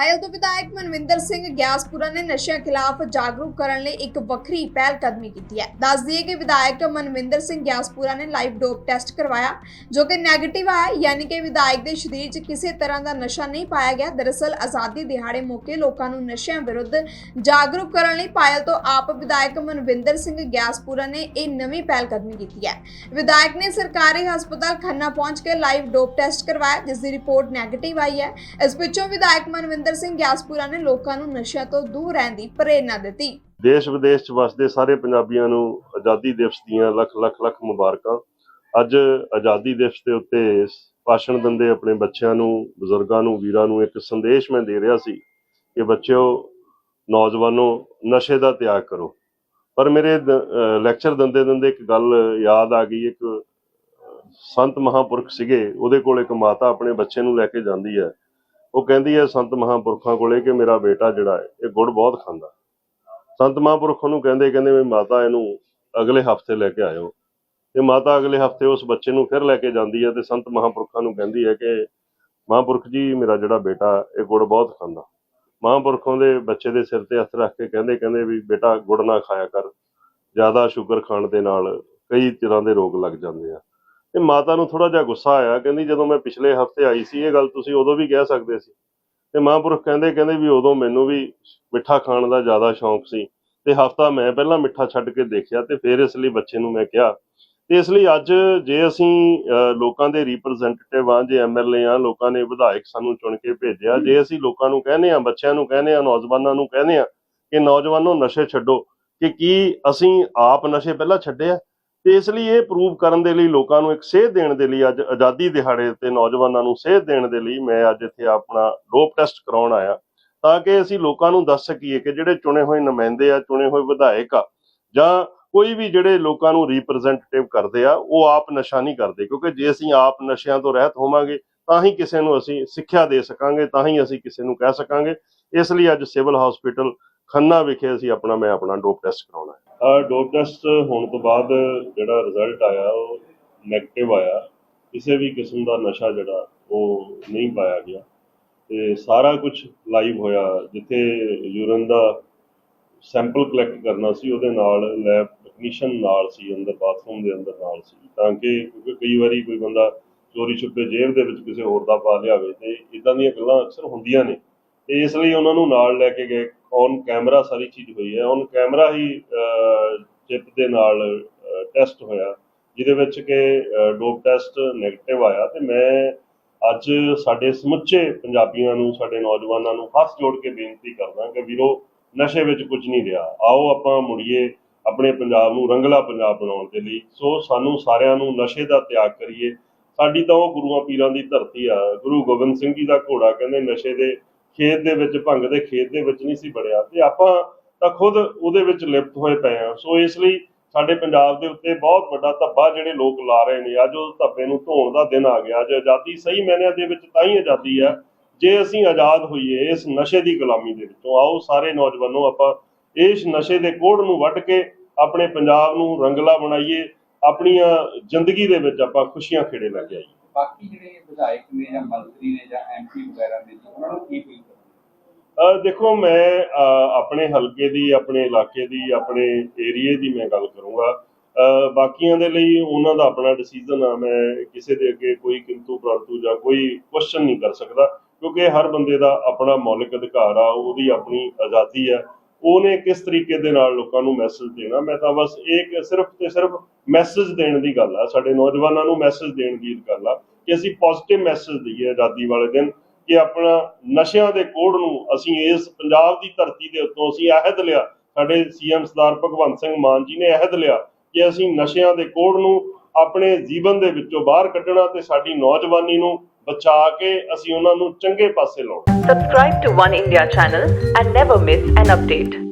ਪਾਇਲ ਤੋਂ ਵਿਧਾਇਕ ਮਨਵਿੰਦਰ ਸਿੰਘ ਗਿਆਸਪੁਰਾ ਨੇ ਨਸ਼ਿਆਂ ਖਿਲਾਫ ਜਾਗਰੂਕ ਕਰਨ ਲਈ ਇੱਕ ਵੱਖਰੀ ਪਹਿਲ ਕਦਮੀ ਕੀਤੀ ਹੈ ਦੱਸ ਦਈਏ ਕਿ ਵਿਧਾਇਕ ਮਨਵਿੰਦਰ ਸਿੰਘ ਗਿਆਸਪੁਰਾ ਨੇ ਲਾਈਵ ਡੋਪ ਟੈਸਟ ਕਰਵਾਇਆ ਜੋ ਕਿ 네ਗੇਟਿਵ ਆਇਆ ਯਾਨੀ ਕਿ ਵਿਧਾਇਕ ਦੇ ਸਰੀਰ 'ਚ ਕਿਸੇ ਤਰ੍ਹਾਂ ਦਾ ਨਸ਼ਾ ਨਹੀਂ ਪਾਇਆ ਗਿਆ ਦਰਅਸਲ ਆਜ਼ਾਦੀ ਦਿਹਾੜੇ ਮੌਕੇ ਲੋਕਾਂ ਨੂੰ ਨਸ਼ਿਆਂ ਵਿਰੁੱਧ ਜਾਗਰੂਕ ਕਰਨ ਲਈ ਪਾਇਲ ਤੋਂ ਆਪ ਵਿਧਾਇਕ ਮਨਵਿੰਦਰ ਸਿੰਘ ਗਿਆਸਪੁਰਾ ਨੇ ਇਹ ਨਵੀਂ ਪਹਿਲ ਕਦਮੀ ਕੀਤੀ ਹੈ ਵਿਧਾਇਕ ਨੇ ਸਰਕਾਰੀ ਹਸਪਤਾਲ ਖੰਨਾ ਪਹੁੰਚ ਕੇ ਲਾਈਵ ਡੋਪ ਟੈਸਟ ਕਰਵਾਇਆ ਜਿਸ ਦੀ ਰਿਪੋਰਟ 네ਗੇਟਿਵ ਆਈ ਹੈ ਇਸ ਪਿੱਛੋਂ ਵਿਧਾਇਕ ਮਨਵਿੰਦਰ ਸਿੰਘ ਗਿਆਸਪੁਰਾ ਨੇ ਲੋਕਾਂ ਨੂੰ ਨਸ਼ਿਆਂ ਤੋਂ ਦੂਰ ਰਹਿਣ ਦੀ ਪ੍ਰੇਰਣਾ ਦਿੱਤੀ। ਦੇਸ਼ ਵਿਦੇਸ਼ ਚ ਵਸਦੇ ਸਾਰੇ ਪੰਜਾਬੀਆਂ ਨੂੰ ਆਜ਼ਾਦੀ ਦਿਵਸ ਦੀਆਂ ਲੱਖ ਲੱਖ ਲੱਖ ਮੁਬਾਰਕਾਂ। ਅੱਜ ਆਜ਼ਾਦੀ ਦਿਵਸ ਦੇ ਉੱਤੇ ਭਾਸ਼ਣ ਦਿੰਦੇ ਆਪਣੇ ਬੱਚਿਆਂ ਨੂੰ, ਬਜ਼ੁਰਗਾਂ ਨੂੰ, ਵੀਰਾਂ ਨੂੰ ਇੱਕ ਸੰਦੇਸ਼ ਮੈਂ ਦੇ ਰਿਹਾ ਸੀ ਕਿ ਬੱਚਿਓ, ਨੌਜਵਾਨੋ, ਨਸ਼ੇ ਦਾ ਤਿਆਗ ਕਰੋ। ਪਰ ਮੇਰੇ ਲੈਕਚਰ ਦਿੰਦੇ ਦਿੰਦੇ ਇੱਕ ਗੱਲ ਯਾਦ ਆ ਗਈ। ਇੱਕ ਸੰਤ ਮਹਾਪੁਰਖ ਸੀਗੇ, ਉਹਦੇ ਕੋਲ ਇੱਕ ਮਾਤਾ ਆਪਣੇ ਬੱਚੇ ਨੂੰ ਲੈ ਕੇ ਜਾਂਦੀ ਹੈ। ਉਹ ਕਹਿੰਦੀ ਹੈ ਸੰਤ ਮਹਾਂਪੁਰਖਾਂ ਕੋਲੇ ਕਿ ਮੇਰਾ ਬੇਟਾ ਜਿਹੜਾ ਹੈ, ਇਹ ਗੁੜ ਬਹੁਤ ਖਾਂਦਾ। ਸੰਤ ਮਹਾਂਪੁਰਖ ਨੂੰ ਕਹਿੰਦੇ ਕਹਿੰਦੇ ਵੀ ਮਾਤਾ ਇਹਨੂੰ ਅਗਲੇ ਹਫ਼ਤੇ ਲੈ ਕੇ ਆਇਓ। ਤੇ ਮਾਤਾ ਅਗਲੇ ਹਫ਼ਤੇ ਉਸ ਬੱਚੇ ਨੂੰ ਫਿਰ ਲੈ ਕੇ ਜਾਂਦੀ ਹੈ ਤੇ ਸੰਤ ਮਹਾਂਪੁਰਖਾਂ ਨੂੰ ਕਹਿੰਦੀ ਹੈ ਕਿ ਮਹਾਂਪੁਰਖ ਜੀ, ਮੇਰਾ ਜਿਹੜਾ ਬੇਟਾ, ਇਹ ਗੁੜ ਬਹੁਤ ਖਾਂਦਾ। ਮਹਾਂਪੁਰਖੋਂ ਦੇ ਬੱਚੇ ਦੇ ਸਿਰ ਤੇ ਹੱਥ ਰੱਖ ਕੇ ਕਹਿੰਦੇ ਕਹਿੰਦੇ ਵੀ ਬੇਟਾ ਗੁੜ ਨਾ ਖਾਇਆ ਕਰ। ਜ਼ਿਆਦਾ ਸ਼ੂਗਰ ਖਾਣ ਦੇ ਨਾਲ ਕਈ ਤਰ੍ਹਾਂ ਦੇ ਰੋਗ ਲੱਗ ਜਾਂਦੇ ਆ। ਤੇ ਮਾਤਾ ਨੂੰ ਥੋੜਾ ਜਿਹਾ ਗੁੱਸਾ ਆਇਆ, ਕਹਿੰਦੀ ਜਦੋਂ ਮੈਂ ਪਿਛਲੇ ਹਫ਼ਤੇ ਆਈ ਸੀ, ਇਹ ਗੱਲ ਤੁਸੀਂ ਉਦੋਂ ਵੀ ਕਹਿ ਸਕਦੇ ਸੀ। ਤੇ ਮਹਾਂਪੁਰਖ ਕਹਿੰਦੇ ਕਹਿੰਦੇ ਵੀ ਉਦੋਂ ਮੈਨੂੰ ਵੀ ਮਿੱਠਾ ਖਾਣ ਦਾ ਜ਼ਿਆਦਾ ਸ਼ੌਂਕ ਸੀ। ਤੇ ਹਫਤਾ ਮੈਂ ਪਹਿਲਾਂ ਮਿੱਠਾ ਛੱਡ ਕੇ ਦੇਖਿਆ ਤੇ ਫਿਰ ਇਸ ਲਈ ਬੱਚੇ ਨੂੰ ਮੈਂ ਕਿਹਾ। ਤੇ ਇਸ ਲਈ ਅੱਜ ਜੇ ਅਸੀਂ ਲੋਕਾਂ ਦੇ ਰਿਪਰੈਜ਼ੈਂਟੇਟਿਵ ਆ ਜੇ ਐਮਐਲਏ ਆ ਲੋਕਾਂ ਨੇ ਵਿਧਾਇਕ ਸਾਨੂੰ ਚੁਣ ਕੇ ਭੇਜਿਆ, ਜੇ ਅਸੀਂ ਲੋਕਾਂ ਨੂੰ ਕਹਿੰਦੇ ਆ ਬੱਚਿਆਂ ਨੂੰ ਕਹਿੰਦੇ ਆ ਨੌਜਵਾਨਾਂ ਨੂੰ ਕਹਿੰਦੇ ਆ ਕਿ ਨੌਜਵਾਨੋ ਨਸ਼ੇ ਛੱਡੋ, ਕਿ ਕੀ ਅਸੀਂ ਆਪ ਨਸ਼ੇ ਪਹਿਲਾਂ ਛੱਡੇ ਆ? ਤੇ ਇਸ ਲਈ ਇਹ ਪ੍ਰੂਵ ਕਰਨ ਦੇ ਲਈ ਲੋਕਾਂ ਨੂੰ ਇੱਕ ਸੇਧ ਦੇਣ ਦੇ ਲਈ ਅੱਜ ਆਜ਼ਾਦੀ ਦਿਹਾੜੇ ਤੇ ਨੌਜਵਾਨਾਂ ਨੂੰ ਸੇਧ ਦੇਣ ਦੇ ਲਈ ਮੈਂ ਅੱਜ ਇੱਥੇ ਆਪਣਾ ਡੋਪ ਟੈਸਟ ਕਰਾਉਣ ਆਇਆ, ਤਾਂ ਕਿ ਅਸੀਂ ਲੋਕਾਂ ਨੂੰ ਦੱਸ ਸਕੀਏ ਕਿ ਜਿਹੜੇ ਚੁਣੇ ਹੋਏ ਨੁਮਾਇੰਦੇ ਆ, ਚੁਣੇ ਹੋਏ ਵਿਧਾਇਕ ਆ, ਜਾਂ ਕੋਈ ਵੀ ਜਿਹੜੇ ਲੋਕਾਂ ਨੂੰ ਰਿਪਰੈਜ਼ੈਂਟੇਟਿਵ ਕਰਦੇ ਆ, ਉਹ ਆਪ ਨਸ਼ਾ ਨਹੀਂ ਕਰਦੇ, ਕਿਉਂਕਿ ਜੇ ਅਸੀਂ ਆਪ ਨਸ਼ਿਆਂ ਤੋਂ ਰਹਿਤ ਹੋਵਾਂਗੇ, ਤਾਂ ਹੀ ਕਿਸੇ ਨੂੰ ਅਸੀਂ ਸਿੱਖਿਆ ਦੇ ਸਕਾਂਗੇ, ਤਾਂ ਹੀ ਅਸੀਂ ਕਿਸੇ ਨੂੰ ਕਹਿ ਸਕਾਂਗੇ। ਇਸ ਲਈ ਅੱਜ ਸਿਵਲ ਹਸਪੀਟਲ ਖੰਨਾ ਵਿਖੇ ਅਸੀਂ ਆਪਣਾ, ਮੈਂ ਆਪਣਾ ਡੋਪ ਟੈਸਟ ਕਰਾਉਣਾ ਹੈ ਡੋਪ ਟੈਸਟ ਹੋਣ ਤੋਂ ਬਾਅਦ ਜਿਹੜਾ ਰਿਜ਼ਲਟ ਆਇਆ, ਉਹ 네ਗੇਟਿਵ ਆਇਆ। ਕਿਸੇ ਵੀ ਕਿਸਮ ਦਾ ਨਸ਼ਾ ਜਿਹੜਾ, ਉਹ ਨਹੀਂ ਪਾਇਆ ਗਿਆ। ਤੇ ਸਾਰਾ ਕੁਝ ਲਾਈਵ ਹੋਇਆ, ਜਿੱਥੇ ਯੂਰਨ ਦਾ ਸੈਂਪਲ ਕਲੈਕਟ ਕਰਨਾ ਸੀ, ਉਹਦੇ ਨਾਲ ਲੈਬ ਟੈਕਨੀਸ਼ੀਅਨ ਨਾਲ ਸੀ, ਅੰਦਰ ਬਾਥਰੂਮ ਦੇ ਅੰਦਰ ਨਾਲ ਸੀ। ਤਾਂ ਕਿ ਕਿਉਂਕਿ ਕਈ ਵਾਰੀ ਕੋਈ ਬੰਦਾ ਚੋਰੀ ਛੁਪੇ ਜੇਬ ਦੇ ਵਿੱਚ ਕਿਸੇ ਹੋਰ ਦਾ ਪਾ ਲਿਆਵੇ, ਤੇ ਇਦਾਂ ਦੀਆਂ ਗੱਲਾਂ ਅਕਸਰ ਹੁੰਦੀਆਂ ਨੇ। ਤੇ ਇਸ ਲਈ ਉਹਨਾਂ ਨੂੰ ਨਾਲ ਲੈ ਕੇ ਗਏ। ਔਨ ਕੈਮਰਾ ਸਾਰੀ ਚੀਜ਼ ਹੋਈ ਹੈ। ਔਨ ਕੈਮਰਾ ਹੀ ਚਿਪ ਦੇ ਨਾਲ ਟੈਸਟ ਹੋਇਆ, ਜਿਹਦੇ ਵਿੱਚ ਕਿ ਡੋਪ ਟੈਸਟ 네ਗੇਟਿਵ ਆਇਆ ਤੇ ਮੈਂ ਅੱਜ ਸਾਡੇ ਸਮੁੱਚੇ ਪੰਜਾਬੀਆਂ ਨੂੰ, ਸਾਡੇ ਨੌਜਵਾਨਾਂ ਨੂੰ ਹੱਥ ਜੋੜ ਕੇ ਬੇਨਤੀ ਕਰਦਾ ਕਿ ਵੀਰੋ, ਨਸ਼ੇ ਵਿੱਚ ਕੁਝ ਨਹੀਂ ਰਿਹਾ। ਆਓ ਆਪਾਂ ਮੁੜੀਏ ਆਪਣੇ ਪੰਜਾਬ ਨੂੰ ਰੰਗਲਾ ਪੰਜਾਬ ਬਣਾਉਣ ਦੇ ਲਈ। ਸੋ ਸਾਨੂੰ ਸਾਰਿਆਂ ਨੂੰ ਨਸ਼ੇ ਦਾ ਤਿਆਗ ਕਰੀਏ। ਸਾਡੀ ਤਾਂ ਉਹ ਗੁਰੂਆਂ ਪੀਰਾਂ ਦੀ ਧਰਤੀ ਆ। ਗੁਰੂ ਗੋਬਿੰਦ ਸਿੰਘ ਜੀ ਦਾ ਘੋੜਾ ਕਹਿੰਦੇ ਨਸ਼ੇ ਦੇ ਖੇਤ ਦੇ ਵਿੱਚ ਭੰਗ ਦੇ ਖੇਤ ਦੇ ਵਿੱਚ ਨਹੀਂ ਸੀ ਬੜਿਆ ਤੇ ਆਪਾਂ ਤਾਂ ਖੁਦ ਉਹਦੇ ਵਿੱਚ ਲਿਪਤ ਹੋਏ ਪਏ ਆ ਸੋ ਇਸ ਲਈ ਸਾਡੇ ਪੰਜਾਬ ਦੇ ਉੱਤੇ ਬਹੁਤ ਵੱਡਾ ਧੱਬਾ ਜਿਹੜੇ ਲੋਕ ਲਾ ਰਹੇ ਨੇ। ਅੱਜ ਉਸ ਧੱਬੇ ਨੂੰ ਧੋਣ ਦਾ ਦਿਨ ਆ ਗਿਆ। ਅੱਜ ਆਜ਼ਾਦੀ ਸਹੀ ਮਾਇਨਿਆਂ ਦੇ ਵਿੱਚ ਤਾਂ ਹੀ ਆਜ਼ਾਦੀ ਹੈ। ਜੇ ਅਸੀਂ ਆਜ਼ਾਦ ਹੋਈਏ ਇਸ ਨਸ਼ੇ ਦੀ ਗੁਲਾਮੀ ਦੇ ਵਿੱਚੋਂ। ਆਓ ਸਾਰੇ ਨੌਜਵਾਨੋ, ਆਪਾਂ ਇਸ ਨਸ਼ੇ ਦੇ ਕੋੜ ਨੂੰ ਵੱਢ ਕੇ ਆਪਣੇ ਪੰਜਾਬ ਨੂੰ ਰੰਗਲਾ ਬਣਾਈਏ। ਆਪਣੀਆਂ ਜ਼ਿੰਦਗੀ ਦੇ ਵਿੱਚ ਆਪਾਂ ਖੁਸ਼ੀਆਂ ਖੇੜੇ ਲੈ ਕੇ ਆਈਏ। ਬਾਕੀ ਜਿਹੜੇ ਵਿਧਾਇਕ ਨੇ ਜਾਂ ਮੰਤਰੀ ਨੇ ਜਾਂ ਐਮਪੀ ਵਗੈਰਾ ਨੇ ਉਹਨਾਂ ਨੂੰ ਕੀ ਫੀਲ ਦੇਖੋ ਮੈਂ ਆਪਣੇ ਹਲਕੇ ਦੀ, ਆਪਣੇ ਇਲਾਕੇ ਦੀ, ਆਪਣੇ ਏਰੀਏ ਦੀ ਮੈਂ ਗੱਲ ਕਰੂੰਗਾ। ਬਾਕੀਆਂ ਦੇ ਲਈ ਉਹਨਾਂ ਦਾ ਆਪਣਾ ਡਿਸੀਜਨ ਆ। ਮੈਂ ਕਿਸੇ ਦੇ ਅੱਗੇ ਕੋਈ ਕਿੰਤੂ ਪਰੰਤੂ ਜਾਂ ਕੋਈ ਕੁਐਸਚਨ ਨਹੀਂ ਕਰ ਸਕਦਾ, ਕਿਉਂਕਿ ਹਰ ਬੰਦੇ ਦਾ ਆਪਣਾ ਮੌਲਿਕ ਅਧਿਕਾਰ ਆ, ਉਹਦੀ ਆਪਣੀ ਆਜ਼ਾਦੀ ਆ ਉਹਨੇ ਕਿਸ ਤਰੀਕੇ ਦੇ ਨਾਲ ਲੋਕਾਂ ਨੂੰ ਮੈਸੇਜ ਦੇਣਾ? ਮੈਂ ਤਾਂ ਬਸ ਇੱਕ ਸਿਰਫ ਤੇ ਸਿਰਫ ਮੈਸੇਜ ਦੇਣ ਦੀ ਗੱਲ ਆ। ਸਾਡੇ ਨੌਜਵਾਨਾਂ ਨੂੰ ਮੈਸੇਜ ਦੇਣ ਦੀ ਗੱਲ ਆ ਕਿ ਅਸੀਂ ਪੋਜ਼ਿਟਿਵ ਮੈਸੇਜ ਦਈਏ ਆਜ਼ਾਦੀ ਵਾਲੇ ਦਿਨ, ਕਿ ਆਪਣਾ ਨਸ਼ਿਆਂ ਦੇ ਕੋੜ ਨੂੰ ਅਸੀਂ ਇਸ ਪੰਜਾਬ ਦੀ ਧਰਤੀ ਦੇ ਉੱਤੋਂ ਅਸੀਂ ਅਹਿਦ ਲਿਆ। ਸਾਡੇ ਸੀਐਮ ਸਰਦਾਰ ਭਗਵੰਤ ਸਿੰਘ ਮਾਨ ਜੀ ਨੇ ਅਹਿਦ ਲਿਆ ਕਿ ਅਸੀਂ ਨਸ਼ਿਆਂ ਦੇ ਕੋੜ ਨੂੰ ਆਪਣੇ ਜੀਵਨ ਦੇ ਵਿੱਚੋਂ ਬਾਹਰ ਕੱਢਣਾ ਤੇ ਸਾਡੀ ਨੌਜਵਾਨੀ ਨੂੰ ਬਚਾ ਕੇ ਅਸੀਂ ਉਹਨਾਂ ਨੂੰ ਚੰਗੇ ਪਾਸੇ ਲਾਉਣਾ subscribe to One India channel and never miss an update